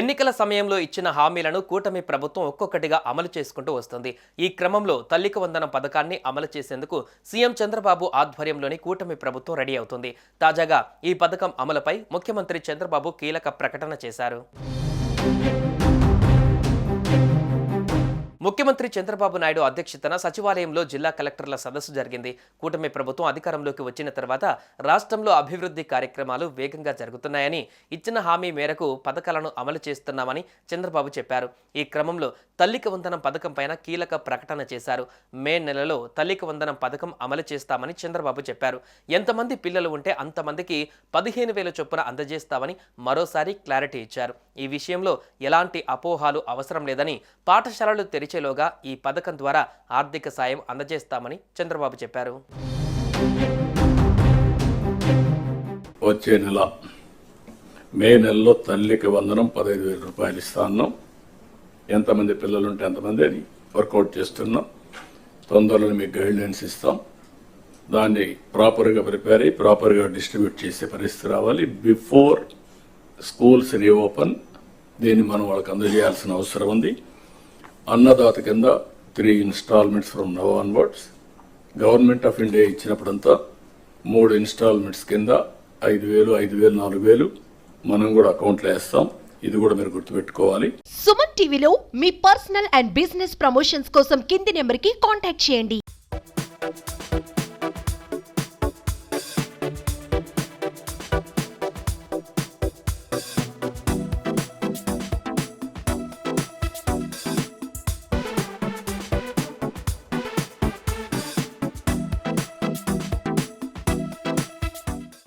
ఎన్నికల సమయంలో ఇచ్చిన హామీలను కూటమి ప్రభుత్వం ఒక్కొక్కటిగా అమలు చేసుకుంటూ వస్తుంది. ఈ క్రమంలో తల్లికి వందనం పథకాన్ని అమలు చేసేందుకు సీఎం చంద్రబాబు ఆధ్వర్యంలోని కూటమి ప్రభుత్వం రెడీ అవుతుంది. తాజాగా ఈ పథకం అమలుపై ముఖ్యమంత్రి చంద్రబాబు కీలక ప్రకటన చేశారు. ముఖ్యమంత్రి చంద్రబాబు నాయుడు అధ్యక్షతన సచివాలయంలో జిల్లా కలెక్టర్ల సదస్సు జరిగింది. కూటమి ప్రభుత్వం అధికారంలోకి వచ్చిన తర్వాత రాష్ట్రంలో అభివృద్ధి కార్యక్రమాలు వేగంగా జరుగుతున్నాయని ఇచ్చిన హామీ మేరకు పథకాలను అమలు చేస్తున్నామని చంద్రబాబు చెప్పారు. ఈ క్రమంలో తల్లికి వందనం పథకం పైన కీలక ప్రకటన చేశారు. మే నెలలో తల్లికి వందనం పథకం అమలు చేస్తామని చంద్రబాబు చెప్పారు. ఎంతమంది పిల్లలు ఉంటే అంతమందికి పదిహేను వేల చొప్పున అందజేస్తామని మరోసారి క్లారిటీ ఇచ్చారు. ఈ విషయంలో ఎలాంటి అపోహాలు అవసరం లేదని పాఠశాలలు తెరిచి వచ్చేలోగా ఈ పథకం ద్వారా ఆర్థిక సాయం అందజేస్తామని చంద్రబాబు చెప్పారు. వచ్చే నెల మే నెలలో తల్లికి వందనం పదహైదు వేల రూపాయలు ఇస్తాను ఎంతమంది పిల్లలు ఉంటే ఎంతమంది అది వర్కౌట్ చేస్తున్నాం. తొందరలో మీకు గైడ్లైన్స్ ఇస్తాం. దాన్ని ప్రాపర్గా ప్రిపేర్ అయ్యి ప్రాపర్గా డిస్ట్రిబ్యూట్ చేసే పరిస్థితి రావాలి. బిఫోర్ స్కూల్స్ రీఓపెన్ దీన్ని మనం వాళ్ళకి అందజేయాల్సిన అవసరం ఉంది. అన్నదాత కింద three installments from now onwards government of India ఇచ్చినప్పుడంతా మూడు ఇన్స్టాల్మెంట్స్ కింద ఐదు వేలు ఐదు వేలు నాలుగు వేలు మనం కూడా అకౌంట్లో వేస్తాం. ఇది కూడా మీరు గుర్తుపెట్టుకోవాలి. సుమన్ టీవీలో మీ పర్సనల్ అండ్ బిజినెస్ ప్రమోషన్స్ కోసం కింది నెంబర్కి కాంటాక్ట్ చేయండి.